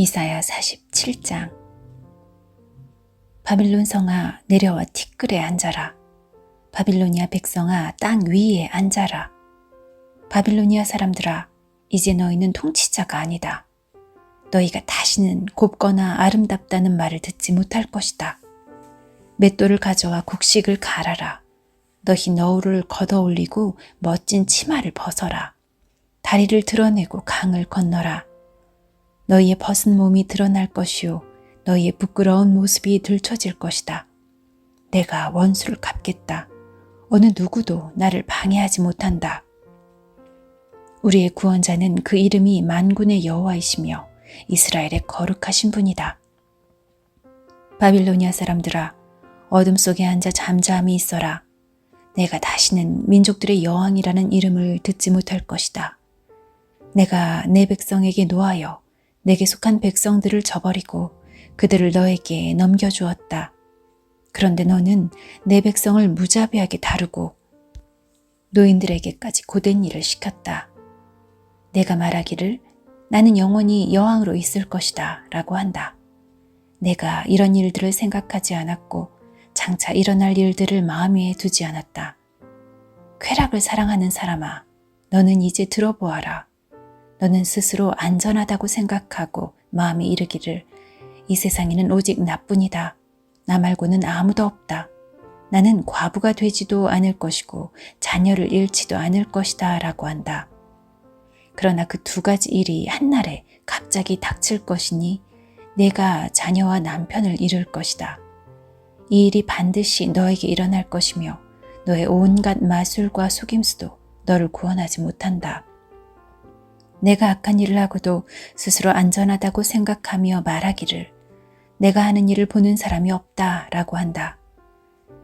이사야 47장 바빌론 성아 내려와 티끌에 앉아라. 바빌로니아 백성아 땅 위에 앉아라. 바빌로니아 사람들아 이제 너희는 통치자가 아니다. 너희가 다시는 곱거나 아름답다는 말을 듣지 못할 것이다. 맷돌을 가져와 곡식을 갈아라. 너희 너울을 걷어 올리고 멋진 치마를 벗어라. 다리를 드러내고 강을 건너라. 너희의 벗은 몸이 드러날 것이요. 너희의 부끄러운 모습이 들춰질 것이다. 내가 원수를 갚겠다. 어느 누구도 나를 방해하지 못한다. 우리의 구원자는 그 이름이 만군의 여호와이시며 이스라엘의 거룩하신 분이다. 바빌로니아 사람들아, 어둠 속에 앉아 잠잠히 있어라. 내가 다시는 민족들의 여왕이라는 이름을 듣지 못할 것이다. 내가 내 백성에게 노하여 내게 속한 백성들을 저버리고 그들을 너에게 넘겨주었다. 그런데 너는 내 백성을 무자비하게 다루고 노인들에게까지 고된 일을 시켰다. 내가 말하기를 나는 영원히 여왕으로 있을 것이다 라고 한다. 내가 이런 일들을 생각하지 않았고 장차 일어날 일들을 마음에 두지 않았다. 쾌락을 사랑하는 사람아, 너는 이제 들어보아라. 너는 스스로 안전하다고 생각하고 마음이 이르기를 이 세상에는 오직 나뿐이다. 나 말고는 아무도 없다. 나는 과부가 되지도 않을 것이고 자녀를 잃지도 않을 것이다 라고 한다. 그러나 그 두 가지 일이 한날에 갑자기 닥칠 것이니 내가 자녀와 남편을 잃을 것이다. 이 일이 반드시 너에게 일어날 것이며 너의 온갖 마술과 속임수도 너를 구원하지 못한다. 내가 악한 일을 하고도 스스로 안전하다고 생각하며 말하기를 내가 하는 일을 보는 사람이 없다 라고 한다.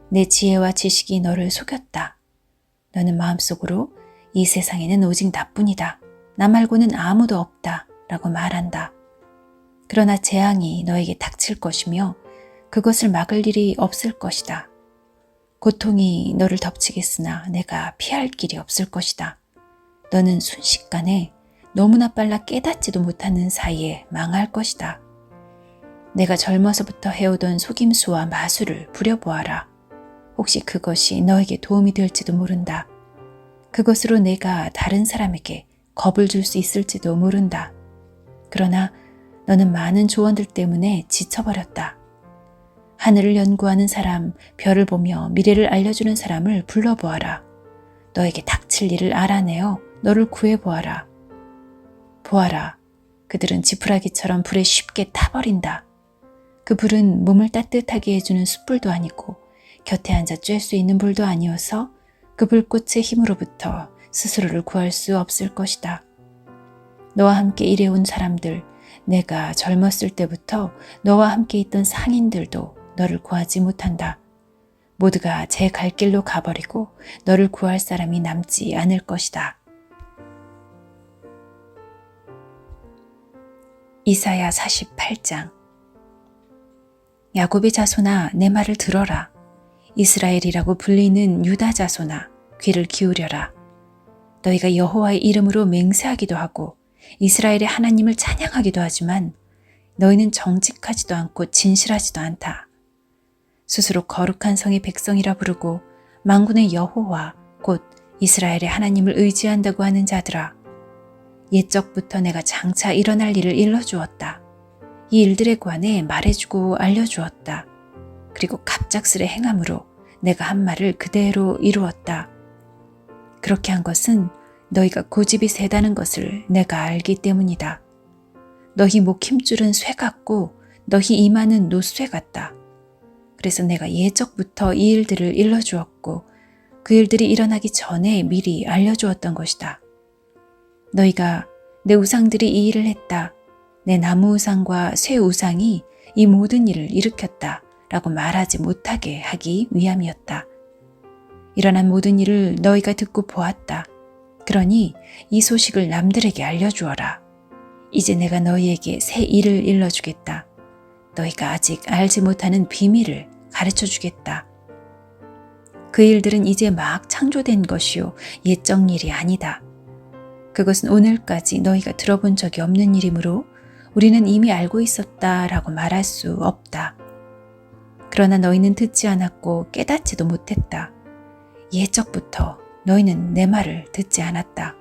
내 지혜와 지식이 너를 속였다. 너는 마음속으로 이 세상에는 오직 나뿐이다. 나 말고는 아무도 없다 라고 말한다. 그러나 재앙이 너에게 닥칠 것이며 그것을 막을 일이 없을 것이다. 고통이 너를 덮치겠으나 내가 피할 길이 없을 것이다. 너는 순식간에 너무나 빨라 깨닫지도 못하는 사이에 망할 것이다. 내가 젊어서부터 해오던 속임수와 마술을 부려보아라. 혹시 그것이 너에게 도움이 될지도 모른다. 그것으로 내가 다른 사람에게 겁을 줄 수 있을지도 모른다. 그러나 너는 많은 조언들 때문에 지쳐버렸다. 하늘을 연구하는 사람, 별을 보며 미래를 알려주는 사람을 불러보아라. 너에게 닥칠 일을 알아내어 너를 구해보아라. 보아라. 그들은 지푸라기처럼 불에 쉽게 타버린다. 그 불은 몸을 따뜻하게 해주는 숯불도 아니고 곁에 앉아 쬐 수 있는 불도 아니어서 그 불꽃의 힘으로부터 스스로를 구할 수 없을 것이다. 너와 함께 일해온 사람들, 내가 젊었을 때부터 너와 함께 있던 상인들도 너를 구하지 못한다. 모두가 제 갈 길로 가버리고 너를 구할 사람이 남지 않을 것이다. 이사야 48장 야곱의 자손아 내 말을 들어라. 이스라엘이라고 불리는 유다 자손아 귀를 기울여라. 너희가 여호와의 이름으로 맹세하기도 하고 이스라엘의 하나님을 찬양하기도 하지만 너희는 정직하지도 않고 진실하지도 않다. 스스로 거룩한 성의 백성이라 부르고 망군의 여호와 곧 이스라엘의 하나님을 의지한다고 하는 자들아 옛적부터 내가 장차 일어날 일을 일러주었다. 이 일들에 관해 말해주고 알려주었다. 그리고 갑작스레 행함으로 내가 한 말을 그대로 이루었다. 그렇게 한 것은 너희가 고집이 세다는 것을 내가 알기 때문이다. 너희 목 힘줄은 쇠 같고 너희 이마는 노쇠 같다. 그래서 내가 예적부터 이 일들을 일러주었고 그 일들이 일어나기 전에 미리 알려주었던 것이다. 너희가 내 우상들이 이 일을 했다. 내 나무 우상과 쇠 우상이 이 모든 일을 일으켰다. 라고 말하지 못하게 하기 위함이었다. 일어난 모든 일을 너희가 듣고 보았다. 그러니 이 소식을 남들에게 알려주어라. 이제 내가 너희에게 새 일을 일러주겠다. 너희가 아직 알지 못하는 비밀을 가르쳐 주겠다. 그 일들은 이제 막 창조된 것이요. 옛적 일이 아니다. 그것은 오늘까지 너희가 들어본 적이 없는 일이므로 우리는 이미 알고 있었다 라고 말할 수 없다. 그러나 너희는 듣지 않았고 깨닫지도 못했다. 예적부터 너희는 내 말을 듣지 않았다.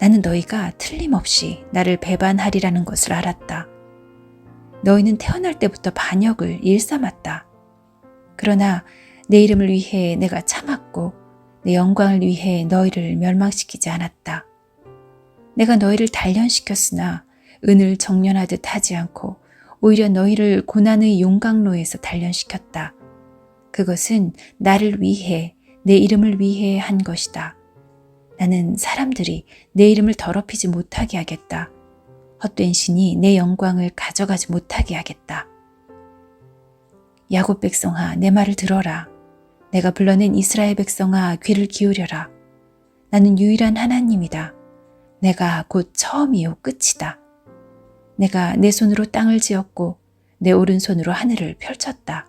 나는 너희가 틀림없이 나를 배반하리라는 것을 알았다. 너희는 태어날 때부터 반역을 일삼았다. 그러나 내 이름을 위해 내가 참았고 내 영광을 위해 너희를 멸망시키지 않았다. 내가 너희를 단련시켰으나 은을 정련하듯 하지 않고 오히려 너희를 고난의 용광로에서 단련시켰다. 그것은 나를 위해 내 이름을 위해 한 것이다. 나는 사람들이 내 이름을 더럽히지 못하게 하겠다. 헛된 신이 내 영광을 가져가지 못하게 하겠다. 야곱 백성아, 내 말을 들어라. 내가 불러낸 이스라엘 백성아, 귀를 기울여라. 나는 유일한 하나님이다. 내가 곧 처음이요 끝이다. 내가 내 손으로 땅을 지었고 내 오른손으로 하늘을 펼쳤다.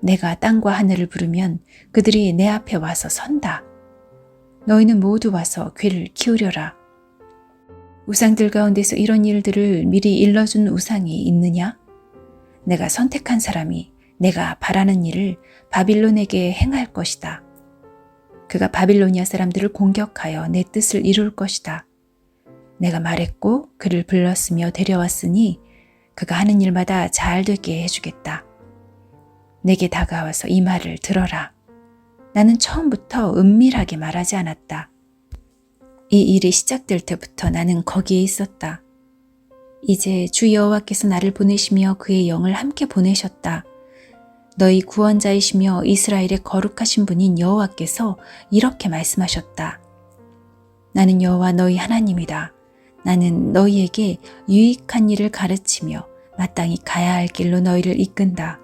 내가 땅과 하늘을 부르면 그들이 내 앞에 와서 선다. 너희는 모두 와서 귀를 기울여라. 우상들 가운데서 이런 일들을 미리 일러준 우상이 있느냐? 내가 선택한 사람이 내가 바라는 일을 바빌론에게 행할 것이다. 그가 바빌로니아 사람들을 공격하여 내 뜻을 이룰 것이다. 내가 말했고 그를 불렀으며 데려왔으니 그가 하는 일마다 잘 되게 해주겠다. 내게 다가와서 이 말을 들어라. 나는 처음부터 은밀하게 말하지 않았다. 이 일이 시작될 때부터 나는 거기에 있었다. 이제 주 여호와께서 나를 보내시며 그의 영을 함께 보내셨다. 너희 구원자이시며 이스라엘의 거룩하신 분인 여호와께서 이렇게 말씀하셨다. 나는 여호와 너희 하나님이다. 나는 너희에게 유익한 일을 가르치며 마땅히 가야 할 길로 너희를 이끈다.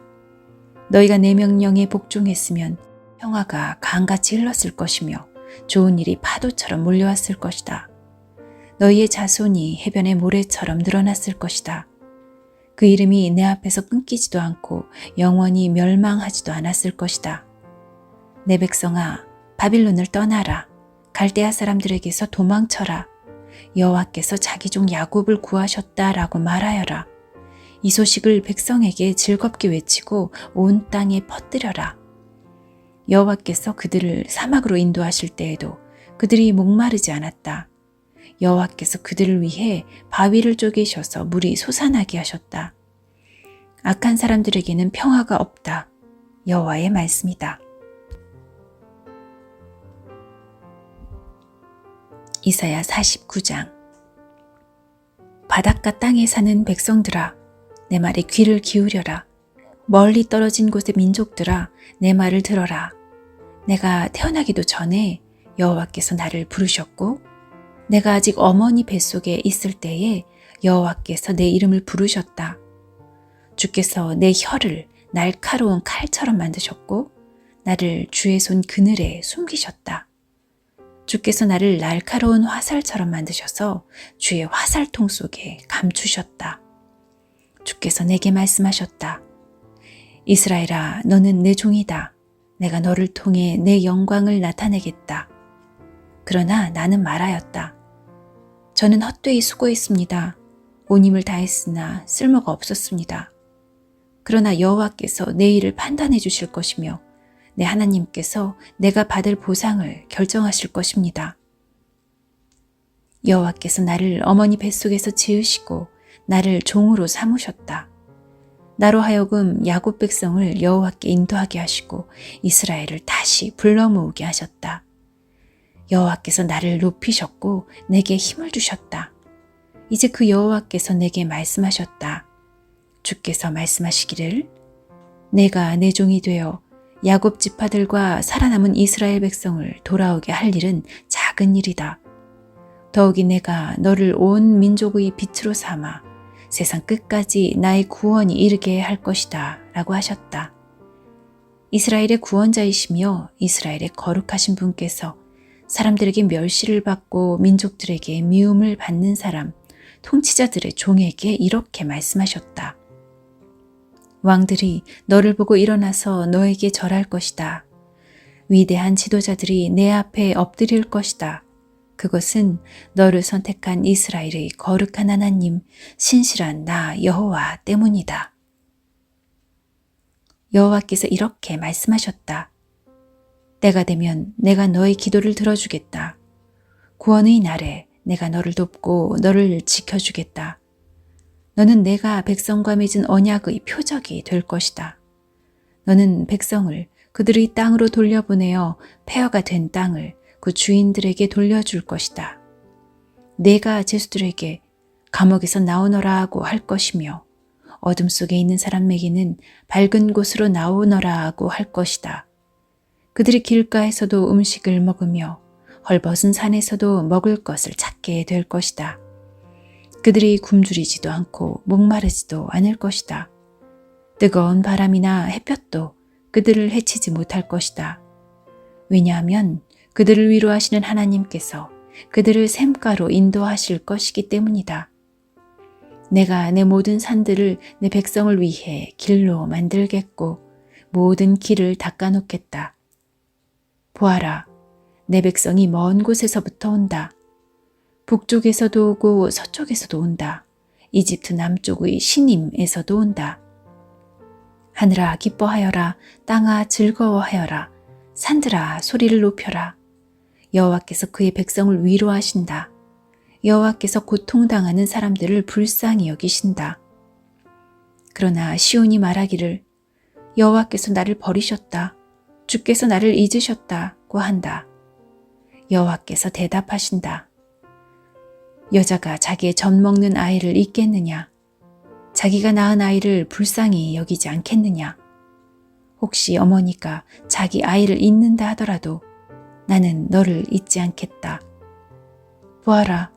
너희가 내 명령에 복종했으면 평화가 강같이 흘렀을 것이며 좋은 일이 파도처럼 몰려왔을 것이다. 너희의 자손이 해변의 모래처럼 늘어났을 것이다. 그 이름이 내 앞에서 끊기지도 않고 영원히 멸망하지도 않았을 것이다. 내 백성아, 바빌론을 떠나라. 갈대아 사람들에게서 도망쳐라. 여호와께서 자기 종 야곱을 구하셨다라고 말하여라. 이 소식을 백성에게 즐겁게 외치고 온 땅에 퍼뜨려라. 여호와께서 그들을 사막으로 인도하실 때에도 그들이 목마르지 않았다. 여호와께서 그들을 위해 바위를 쪼개셔서 물이 솟아나게 하셨다. 악한 사람들에게는 평화가 없다. 여호와의 말씀이다. 이사야 49장 바닷가 땅에 사는 백성들아 내 말에 귀를 기울여라 멀리 떨어진 곳의 민족들아 내 말을 들어라 내가 태어나기도 전에 여호와께서 나를 부르셨고 내가 아직 어머니 뱃속에 있을 때에 여호와께서 내 이름을 부르셨다. 주께서 내 혀를 날카로운 칼처럼 만드셨고 나를 주의 손 그늘에 숨기셨다. 주께서 나를 날카로운 화살처럼 만드셔서 주의 화살통 속에 감추셨다. 주께서 내게 말씀하셨다. 이스라엘아, 너는 내 종이다. 내가 너를 통해 내 영광을 나타내겠다. 그러나 나는 말하였다. 저는 헛되이 수고했습니다. 온 힘을 다했으나 쓸모가 없었습니다. 그러나 여호와께서 내 일을 판단해 주실 것이며 내 하나님께서 내가 받을 보상을 결정하실 것입니다. 여호와께서 나를 어머니 뱃속에서 지으시고 나를 종으로 삼으셨다. 나로 하여금 야곱 백성을 여호와께 인도하게 하시고 이스라엘을 다시 불러 모으게 하셨다. 여호와께서 나를 높이셨고 내게 힘을 주셨다. 이제 그 여호와께서 내게 말씀하셨다. 주께서 말씀하시기를 내가 내 종이 되어 야곱 지파들과 살아남은 이스라엘 백성을 돌아오게 할 일은 작은 일이다. 더욱이 내가 너를 온 민족의 빛으로 삼아 세상 끝까지 나의 구원이 이르게 할 것이다. 라고 하셨다. 이스라엘의 구원자이시며 이스라엘의 거룩하신 분께서 사람들에게 멸시를 받고 민족들에게 미움을 받는 사람, 통치자들의 종에게 이렇게 말씀하셨다. 왕들이 너를 보고 일어나서 너에게 절할 것이다. 위대한 지도자들이 내 앞에 엎드릴 것이다. 그것은 너를 선택한 이스라엘의 거룩한 하나님, 신실한 나 여호와 때문이다. 여호와께서 이렇게 말씀하셨다. 때가 되면 내가 너의 기도를 들어주겠다. 구원의 날에 내가 너를 돕고 너를 지켜주겠다. 너는 내가 백성과 맺은 언약의 표적이 될 것이다. 너는 백성을 그들의 땅으로 돌려보내어 폐허가 된 땅을 그 주인들에게 돌려줄 것이다. 내가 제수들에게 감옥에서 나오너라 하고 할 것이며 어둠 속에 있는 사람에게는 밝은 곳으로 나오너라 하고 할 것이다. 그들이 길가에서도 음식을 먹으며 헐벗은 산에서도 먹을 것을 찾게 될 것이다. 그들이 굶주리지도 않고 목마르지도 않을 것이다. 뜨거운 바람이나 햇볕도 그들을 해치지 못할 것이다. 왜냐하면 그들을 위로하시는 하나님께서 그들을 샘가로 인도하실 것이기 때문이다. 내가 내 모든 산들을 내 백성을 위해 길로 만들겠고 모든 길을 닦아놓겠다. 보아라, 내 백성이 먼 곳에서부터 온다. 북쪽에서도 오고 서쪽에서도 온다. 이집트 남쪽의 신임에서도 온다. 하늘아 기뻐하여라, 땅아 즐거워하여라, 산들아 소리를 높여라. 여호와께서 그의 백성을 위로하신다. 여호와께서 고통당하는 사람들을 불쌍히 여기신다. 그러나 시온이 말하기를 여호와께서 나를 버리셨다. 주께서 나를 잊으셨다고 한다. 여호와께서 대답하신다. 여자가 자기의 젖 먹는 아이를 잊겠느냐? 자기가 낳은 아이를 불쌍히 여기지 않겠느냐? 혹시 어머니가 자기 아이를 잊는다 하더라도 나는 너를 잊지 않겠다. 보아라,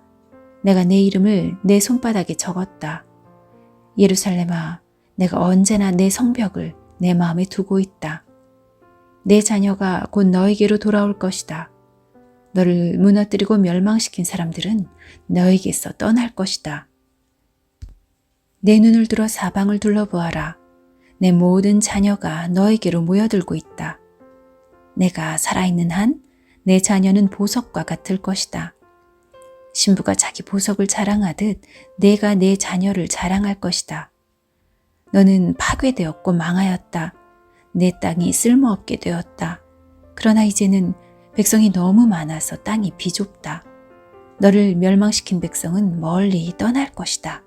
내가 내 이름을 내 손바닥에 적었다. 예루살렘아, 내가 언제나 내 성벽을 내 마음에 두고 있다. 내 자녀가 곧 너에게로 돌아올 것이다. 너를 무너뜨리고 멸망시킨 사람들은 너에게서 떠날 것이다. 내 눈을 들어 사방을 둘러보아라. 내 모든 자녀가 너에게로 모여들고 있다. 내가 살아있는 한 내 자녀는 보석과 같을 것이다. 신부가 자기 보석을 자랑하듯 내가 내 자녀를 자랑할 것이다. 너는 파괴되었고 망하였다. 내 땅이 쓸모없게 되었다. 그러나 이제는 백성이 너무 많아서 땅이 비좁다. 너를 멸망시킨 백성은 멀리 떠날 것이다.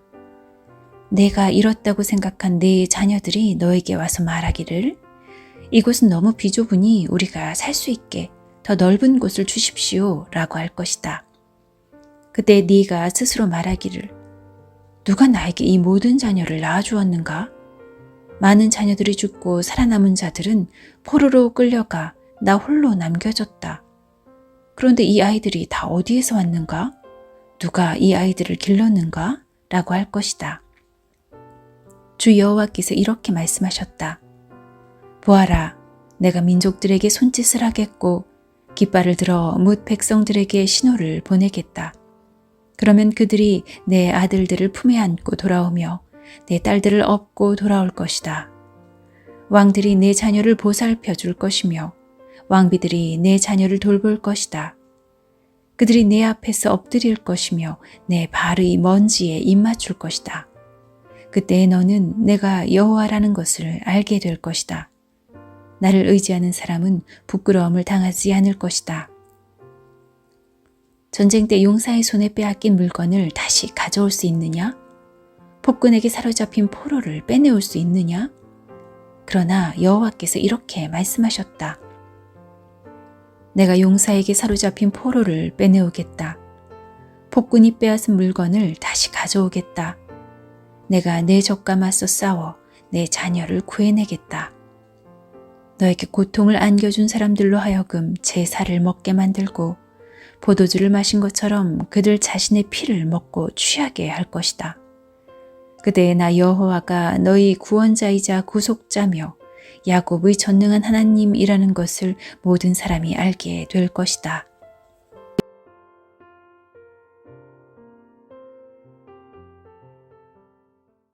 내가 잃었다고 생각한 내 자녀들이 너에게 와서 말하기를 이곳은 너무 비좁으니 우리가 살 수 있게 더 넓은 곳을 주십시오 라고 할 것이다. 그때 네가 스스로 말하기를 누가 나에게 이 모든 자녀를 낳아주었는가? 많은 자녀들이 죽고 살아남은 자들은 포로로 끌려가 나 홀로 남겨졌다. 그런데 이 아이들이 다 어디에서 왔는가? 누가 이 아이들을 길렀는가? 라고 할 것이다. 주 여호와께서 이렇게 말씀하셨다. 보아라, 내가 민족들에게 손짓을 하겠고 깃발을 들어 뭇 백성들에게 신호를 보내겠다. 그러면 그들이 내 아들들을 품에 안고 돌아오며 내 딸들을 업고 돌아올 것이다. 왕들이 내 자녀를 보살펴 줄 것이며 왕비들이 내 자녀를 돌볼 것이다. 그들이 내 앞에서 엎드릴 것이며 내 발의 먼지에 입 맞출 것이다. 그때 너는 내가 여호와라는 것을 알게 될 것이다. 나를 의지하는 사람은 부끄러움을 당하지 않을 것이다. 전쟁 때 용사의 손에 빼앗긴 물건을 다시 가져올 수 있느냐? 폭군에게 사로잡힌 포로를 빼내올 수 있느냐? 그러나 여호와께서 이렇게 말씀하셨다. 내가 용사에게 사로잡힌 포로를 빼내오겠다. 폭군이 빼앗은 물건을 다시 가져오겠다. 내가 내 적과 맞서 싸워 내 자녀를 구해내겠다. 너에게 고통을 안겨준 사람들로 하여금 제사를 먹게 만들고 포도주를 마신 것처럼 그들 자신의 피를 먹고 취하게 할 것이다. 그때 나 여호와가 너희 구원자이자 구속자며 야곱의 전능한 하나님이라는 것을 모든 사람이 알게 될 것이다.